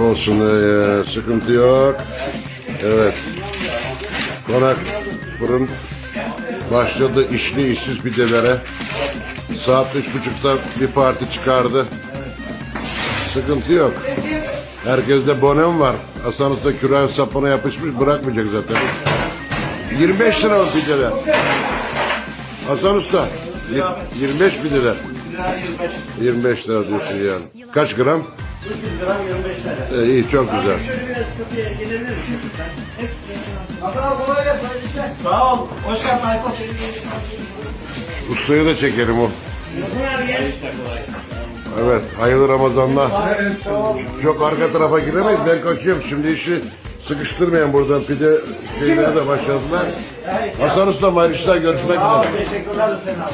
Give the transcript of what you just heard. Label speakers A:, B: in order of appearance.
A: Olsun ee, sıkıntı yok. Evet. Konak fırın başladı işli işsiz pidelere. Saat üç buçukta bir parti çıkardı. Sıkıntı yok. Herkeste bonem var. Hasan Usta küren sapına yapışmış bırakmayacak zaten. 25 lira o pideler. Hasan Usta yir- 25 pideler. 25 lira diyorsun yani. Kaç gram?
B: 300 gram 25 lira.
A: Ee, iyi çok güzel.
B: Hasan abi kolay gelsin. Sağ ol. Hoş geldin Aykut.
A: Ustayı da çekelim o.
B: Hasan abi gel.
A: Evet, hayırlı Ramazanlar. Çok arka tarafa giremeyiz, ben kaçıyorum. Şimdi işi sıkıştırmayan buradan pide şeyleri de başladılar. Hasan Usta, hayırlı işler, görüşmek üzere.
B: Teşekkürler Hüseyin abi.